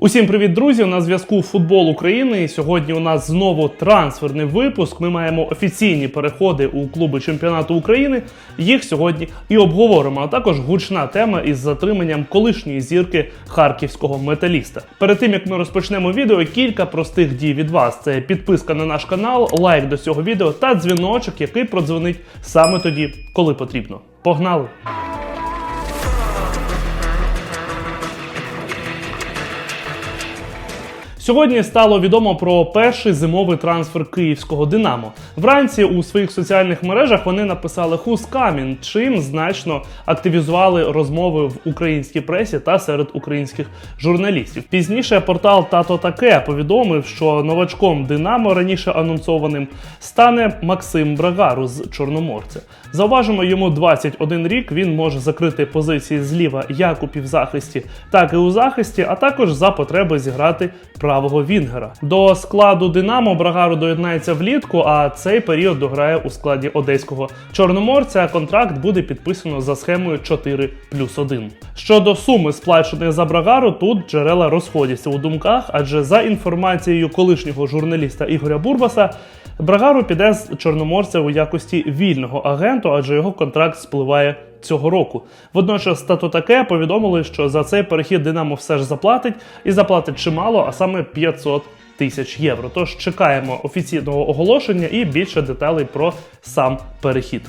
Усім привіт, друзі! На зв'язку футбол України. І Сьогодні у нас знову трансферний випуск. Ми маємо офіційні переходи у клуби чемпіонату України. Їх сьогодні і обговоримо. А також гучна тема із затриманням колишньої зірки харківського металіста. Перед тим як ми розпочнемо відео, кілька простих дій від вас: це підписка на наш канал, лайк до цього відео та дзвіночок, який продзвонить саме тоді, коли потрібно. Погнали! Сьогодні стало відомо про перший зимовий трансфер київського Динамо. Вранці у своїх соціальних мережах вони написали «Who's coming?», чим значно активізували розмови в українській пресі та серед українських журналістів. Пізніше портал Тато Таке повідомив, що новачком Динамо раніше анонсованим стане Максим Брагару з Чорноморця. Зауважимо, йому 21 рік. Він може закрити позиції зліва як у півзахисті, так і у захисті, а також за потреби зіграти правого Вінгера. До складу Динамо Брагару доєднається влітку, а цей період дограє у складі одеського чорноморця. Контракт буде підписано за схемою 4 плюс 1. Щодо суми сплаченої за Брагару, тут джерела розходяться у думках, адже за інформацією колишнього журналіста Ігоря Бурбаса. Брагару піде з чорноморця у якості вільного агенту, адже його контракт спливає цього року. Водночас стату таке повідомили, що за цей перехід Динамо все ж заплатить і заплатить чимало, а саме 500 тисяч євро. Тож чекаємо офіційного оголошення і більше деталей про сам перехід.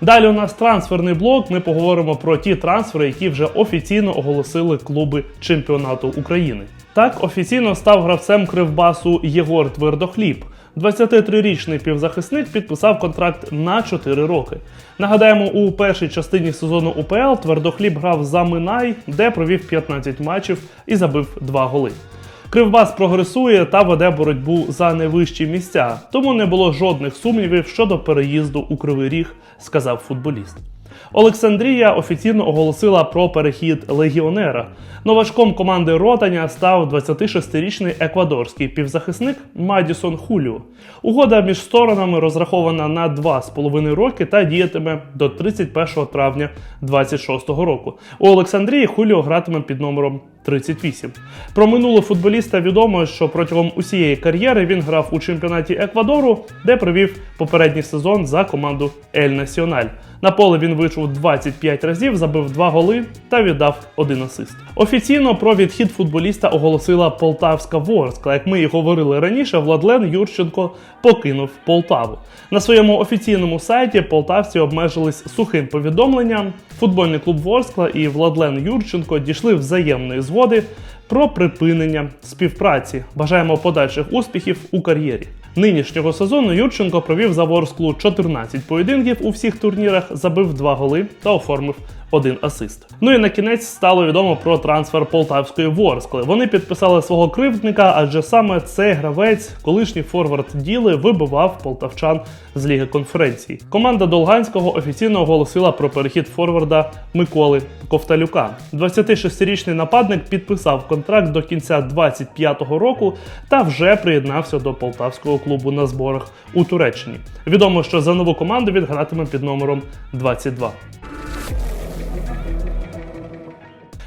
Далі у нас трансферний блок. Ми поговоримо про ті трансфери, які вже офіційно оголосили клуби чемпіонату України. Так офіційно став гравцем кривбасу Єгор Твердохліб. 23-річний півзахисник підписав контракт на 4 роки. Нагадаємо, у першій частині сезону УПЛ Твердохліб грав за Минай, де провів 15 матчів і забив 2 голи. Кривбас прогресує та веде боротьбу за найвищі місця, тому не було жодних сумнівів щодо переїзду у Кривий Ріг, сказав футболіст. Олександрія офіційно оголосила про перехід легіонера. Новачком команди Ротаня став 26-річний еквадорський півзахисник Мадісон Хуліо. Угода між сторонами розрахована на 2,5 роки та діятиме до 31 травня 2026 року. У Олександрії Хуліо гратиме під номером 38. Про минуле футболіста відомо, що протягом усієї кар'єри він грав у чемпіонаті Еквадору, де провів попередній сезон за команду Ель Національ. На поле він вийшов 25 разів, забив 2 голи та віддав один асист. Офіційно про відхід футболіста оголосила Полтавська Ворскла. Як ми і говорили раніше, Владлен Юрченко покинув Полтаву. На своєму офіційному сайті полтавці обмежились сухим повідомленням. Футбольний клуб Ворскла і Владлен Юрченко дійшли взаємної згоди про припинення співпраці. Бажаємо подальших успіхів у кар'єрі. Нинішнього сезону Юрченко провів за Ворсклу 14 поєдинків у всіх турнірах, забив 2 голи та оформив один асист. Ну і на кінець стало відомо про трансфер полтавської Ворскли. Вони підписали свого кривдника, адже саме цей гравець, колишній форвард діли, вибивав полтавчан з ліги конференції. Команда Долганського офіційно оголосила про перехід форварда Миколи Ковталюка. 26-річний нападник підписав контракт до кінця 25-го року та вже приєднався до полтавського клубу на зборах у Туреччині. Відомо, що за нову команду він гратиме під номером 22.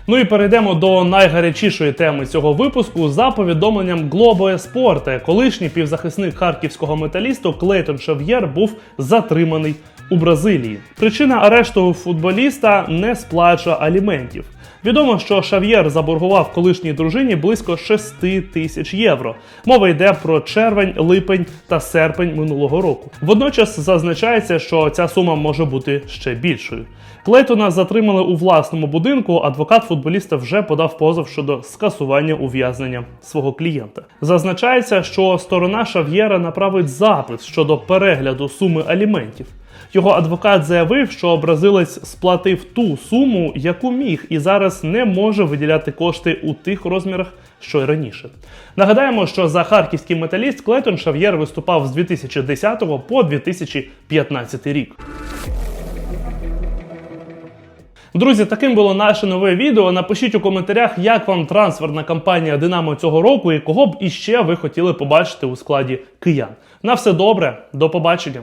Ну і перейдемо до найгарячішої теми цього випуску за повідомленням Globo Esporte. Колишній півзахисник харківського металісту Клейтон Шав'єр був затриманий у Бразилії. Причина арешту футболіста не сплача аліментів. Відомо, що Шав'єр заборгував колишній дружині близько 6 тисяч євро. Мова йде про червень, липень та серпень минулого року. Водночас зазначається, що ця сума може бути ще більшою. Клейтона затримали у власному будинку. Адвокат футболіста вже подав позов щодо скасування ув'язнення свого клієнта. Зазначається, що сторона Шав'єра направить запит щодо перегляду суми аліментів. Його адвокат заявив, що бразилець сплатив ту суму, яку міг, і зараз не може виділяти кошти у тих розмірах, що й раніше. Нагадаємо, що за харківський металіст Клейтон Шав'єр виступав з 2010 по 2015 рік. Друзі, таким було наше нове відео. Напишіть у коментарях, як вам трансферна кампанія Динамо цього року і кого б іще ви хотіли побачити у складі киян. На все добре, до побачення.